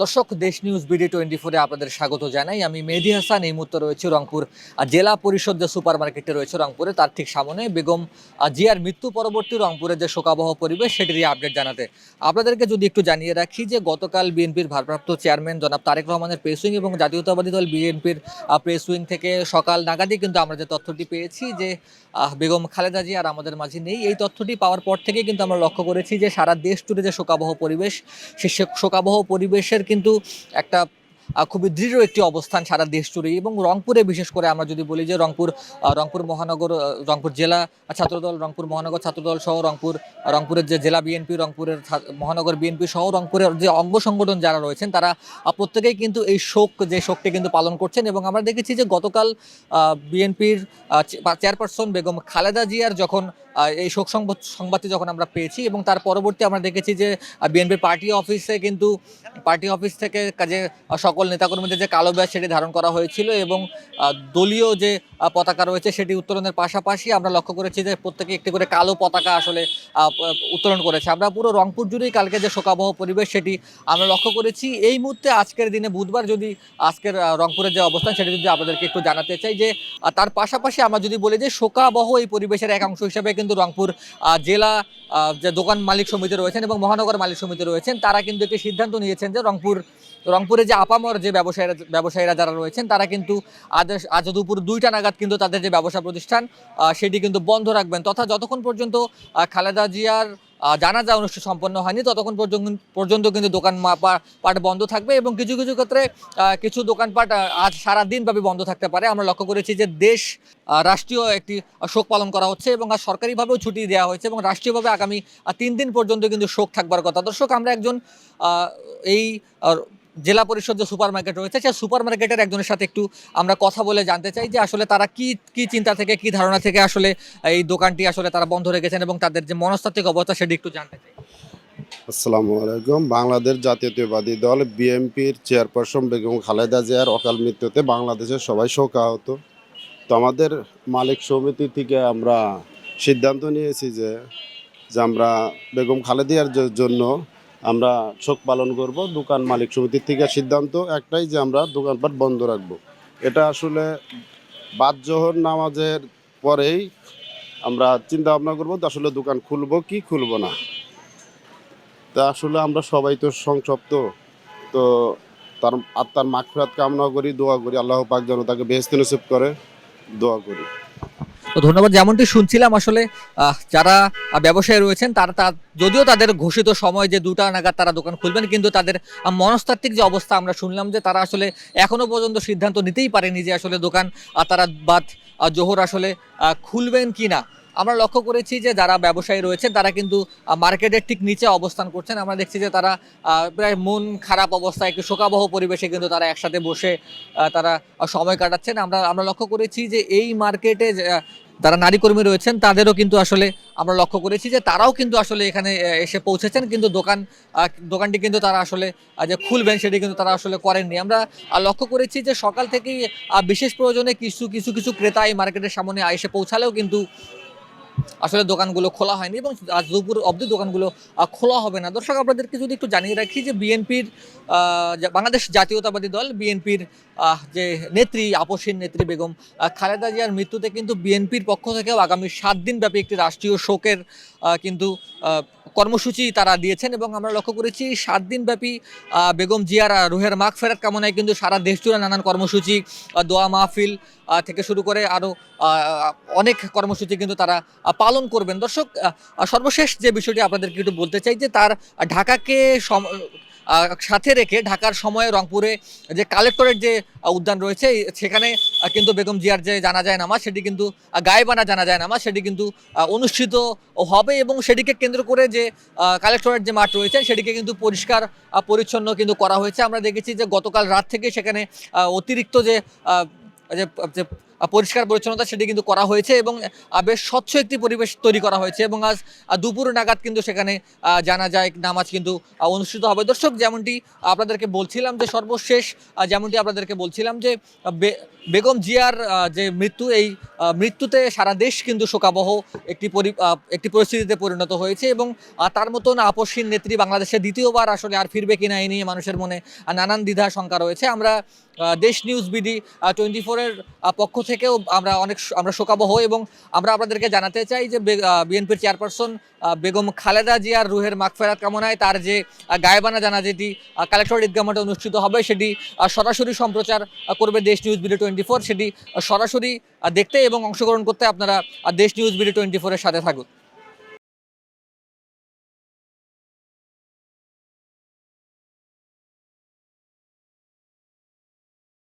দর্শক দেশ news BD twenty ফোরে আপনাদের স্বাগত জানাই। আমি মেহেদি হাসান এই মুহূর্তে রয়েছে রংপুর আহ, জেলা পরিষদ যে সুপার মার্কেটে রয়েছে রংপুরে তার ঠিক সামনে বেগম জিয়ার মৃত্যু পরবর্তী রংপুরের যে শোকাবহ পরিবেশ সেটিরই আপডেট জানাতে। আপনাদেরকে যদি একটু জানিয়ে রাখি যে গতকাল বিএনপির ভারপ্রাপ্ত চেয়ারম্যান জনাব তারেক রহমানের প্রেস উইং এবং জাতীয়তাবাদী দল বিএনপির প্রেস উইং থেকে সকাল নাগাদই কিন্তু আমরা যে তথ্যটি পেয়েছি যে বেগম খালেদা জিয়া আর আমাদের মাঝে নেই। এই তথ্যটি পাওয়ার পর থেকে কিন্তু আমরা লক্ষ্য করেছি যে সারা দেশ জুড়ে যে শোকাবহ পরিবেশ সে শোকাবহ পরিবেশের কিন্তু একটা খুবই দৃঢ় একটি অবস্থান সারা দেশ জুড়ে এবং রংপুরে বিশেষ করে আমরা যদি বলি যে রংপুর রংপুর মহানগর রংপুর জেলা ছাত্রদল, রংপুর মহানগর ছাত্রদল সহ রংপুর রংপুরের যে জেলা বিএনপি রংপুরের মহানগর বিএনপি সহ রংপুরের যে অঙ্গ সংগঠন যারা রয়েছেন, তারা প্রত্যেকেই কিন্তু এই শোক, যে শোকটি কিন্তু পালন করছেন। এবং আমরা দেখেছি যে গতকাল বিএনপির চেয়ারপারসন বেগম খালেদা জিয়ার যখন এই শোক সংবাদ, সংবাদটি যখন আমরা পেয়েছি এবং তার পরবর্তী আমরা দেখেছি যে বিএনপির পার্টি অফিসে কিন্তু, পার্টি অফিস থেকে কাজে সকল নেতাকর্মীদের যে কালো ব্যাজ সেটি ধারণ করা হয়েছিল এবং দলীয় যে পতাকা রয়েছে সেটি উত্তোলনের পাশাপাশি আমরা লক্ষ্য করেছি যে প্রত্যেকে একটি করে কালো পতাকা আসলে উত্তোলন করেছে। আমরা পুরো রংপুর জুড়েই কালকে যে শোকাবহ পরিবেশ সেটি আমরা লক্ষ্য করেছি। এই মুহূর্তে আজকের দিনে বুধবার যদি আজকের রংপুরের যে অবস্থান সেটি যদি আপনাদেরকে একটু জানাতে চাই যে তার পাশাপাশি আমরা যদি বলি যে শোকাবহ এই পরিবেশের এক অংশ হিসেবে কিন্তু রংপুর জেলা যে দোকান মালিক সমিতি রয়েছেন এবং মহানগর মালিক সমিতি রয়েছেন, তারা কিন্তু একটি সিদ্ধান্ত নিয়েছেন যে রংপুর, রংপুরে যে আপামর যে ব্যবসায়ীরা ব্যবসায়ীরা যারা রয়েছেন, তারা কিন্তু আজ আজ দুপুর দুইটা নাগাদ কিন্তু তাদের যে ব্যবসা প্রতিষ্ঠান সেটি কিন্তু বন্ধ রাখবেন। তথা যতক্ষণ পর্যন্ত খালেদা জিয়ার জানাজা অনুষ্ঠান সম্পন্ন হয়নি, ততক্ষণ পর্যন্ত পর্যন্ত কিন্তু দোকান পাট বন্ধ থাকবে এবং কিছু কিছু ক্ষেত্রে কিছু দোকানপাট আজ সারা দিন ব্যাপী বন্ধ থাকতে পারে। আমরা লক্ষ্য করেছি যে দেশ রাষ্ট্রীয় একটি শোক পালন করা হচ্ছে এবং আজ সরকারিভাবেও ছুটি দেওয়া হয়েছে এবং রাষ্ট্রীয়ভাবে আগামী তিন দিন পর্যন্ত কিন্তু শোক থাকবার কথা। দর্শক, আমরা একজন এই জেলা পরিষদ যে সুপার মার্কেট রয়েছে, সেই সুপার মার্কেটের একজনের সাথে একটু আমরা কথা বলে জানতে চাই যে আসলে তারা কি কি চিন্তা থেকে, কি ধারণা থেকে আসলে এই দোকানটি আসলে তারা বন্ধ রেখেছেন এবং তাদের যে মনস্তাত্ত্বিক অবস্থা সেটি একটু জানতে চাই। আসসালামু আলাইকুম। বাংলাদেশ জাতীয়তাবাদী দল বিএনপির চেয়ারপারসন বেগম খালেদা জিয়ার অকাল মৃত্যুতে বাংলাদেশের সবাই শোকাহত। তো আমাদের মালিক সমিতি থেকে আমরা সিদ্ধান্ত নিয়েছি যে যে আমরা বেগম খালেদিয়ার জন্য আমরা শোক পালন করব, দোকান মালিক সমিতির থেকে সিদ্ধান্ত একটাই যে আমরা দোকানপাট বন্ধ রাখব। এটা আসলে বাদ জোহর নামাজের পরেই আমরা চিন্তা ভাবনা করব আসলে দোকান খুলবো কি খুলবো না। তা আসলে আমরা সবাই তো সংসপ্ত, তো তার আত্মার মাখরাত কামনা করি, দোয়া করি, আল্লাহ পাক যেন তাকে বেহেস্ত নসিব করে, দোয়া করি। তো ধন্যবাদ, যেমনটি শুনছিলাম আসলে যারা ব্যবসায়ী রয়েছেন, তারা তা যদিও তাদের ঘোষিত সময় যে দুটা নাগাদ তারা দোকান খুলবেন, কিন্তু তাদের মনস্তাত্ত্বিক যে অবস্থা আমরা শুনলাম যে তারা আসলে এখনও পর্যন্ত সিদ্ধান্ত নিতেই পারেনি যে আসলে দোকান তারা বাদ জোহর আসলে খুলবেন কি না আমরা লক্ষ্য করেছি যে যারা ব্যবসায়ী রয়েছেন, তারা কিন্তু মার্কেটের ঠিক নিচে অবস্থান করছেন। আমরা দেখছি যে তারা প্রায় মন খারাপ অবস্থায়, একটু শোকাবহ পরিবেশে কিন্তু তারা একসাথে বসে তারা সময় কাটাচ্ছেন। আমরা আমরা লক্ষ্য করেছি যে এই মার্কেটে যারা নারী কর্মী রয়েছেন, তাদেরও কিন্তু আসলে আমরা লক্ষ্য করেছি যে তারাও কিন্তু আসলে এখানে এসে পৌঁছেছেন। কিন্তু দোকান দোকানটি কিন্তু তারা আসলে যে খুলবেন সেটি কিন্তু তারা আসলে করেননি। আমরা লক্ষ্য করেছি যে সকাল থেকেই বিশেষ প্রয়োজনে কিছু কিছু কিছু ক্রেতা এই মার্কেটের সামনে এসে পৌঁছালেও কিন্তু আসলে দোকানগুলো খোলা হয়নি এবং আজ দুপুর অবধি দোকানগুলো খোলা হবে না। দর্শক, আপনাদেরকে যদি একটু জানিয়ে রাখি যে বিএনপির বাংলাদেশ জাতীয়তাবাদী দল, বিএনপির যে নেত্রী আপসীন নেত্রী বেগম খালেদা জিয়ার মৃত্যুতে কিন্তু বিএনপির পক্ষ থেকেও আগামী সাত দিন ব্যাপী একটি রাষ্ট্রীয় শোকের কিন্তু কর্মসূচি তারা দিয়েছেন এবং আমরা লক্ষ্য করেছি সাত দিন ব্যাপী বেগম জিয়ার রুহের মাগ ফেরাত কামনায় কিন্তু সারা দেশ জুড়ে নানান কর্মসূচি দোয়া মাহফিল থেকে শুরু করে আরও অনেক কর্মসূচি কিন্তু তারা পালন করবেন। দর্শক সর্বশেষ যে বিষয়টি আপনাদেরকে একটু বলতে চাই যে তার ঢাকাকে সাথে রেখে ঢাকার সময়ে রংপুরে যে কালেক্টরের যে উদ্যান রয়েছে, সেখানে কিন্তু বেগম জিয়ার যে জানা যায় নামাজ সেটি কিন্তু গায়েবানা জানা যায় নামাজ সেটি কিন্তু অনুষ্ঠিত হবে এবং সেটিকে কেন্দ্র করে যে কালেক্টরের যে মাঠ রয়েছে, সেটিকে কিন্তু পরিষ্কার পরিচ্ছন্ন কিন্তু করা হয়েছে। আমরা দেখেছি যে গতকাল রাত থেকে সেখানে অতিরিক্ত যে যে পরিষ্কার পরিচ্ছন্নতা সেটি কিন্তু করা হয়েছে এবং বেশ স্বচ্ছ একটি পরিবেশ তৈরি করা হয়েছে এবং আজ দুপুর নাগাদ কিন্তু সেখানে জানা যায় নামাজ কিন্তু অনুষ্ঠিত হবে। দর্শক, যেমনটি আপনাদেরকে বলছিলাম যে সর্বশেষ যেমনটি আপনাদেরকে বলছিলাম যে বেগম জিয়ার যে মৃত্যু, এই মৃত্যুতে সারা দেশ কিন্তু শোকাবহ একটি একটি পরিস্থিতিতে পরিণত হয়েছে এবং তার মতন আপসহীন নেত্রী বাংলাদেশে দ্বিতীয়বার আসলে আর ফিরবে কিনা এই নিয়ে মানুষের মনে নানান দ্বিধা, শঙ্কা রয়েছে। আমরা দেশ নিউজ বিডি টোয়েন্টি ফোরের পক্ষ থেকেও আমরা অনেক আমরা শোকাবহ এবং আমরা আপনাদেরকে জানাতে চাই যে বিএনপির চেয়ারপারসন বেগম খালেদা জিয়ার রুহের মাগফেরাত কামনায় তার যে গায়েবানা জানা যেটি কালেক্টর ঈদগাহ মাঠে অনুষ্ঠিত হবে, সেটি সরাসরি সম্প্রচার করবে দেশ নিউজ বিডি টোয়েন্টি ফোর, সেটি সরাসরি দেখতে এবং অংশগ্রহণ করতে আপনারা দেশ নিউজ বিডি টোয়েন্টি ফোরের সাথে থাকুন।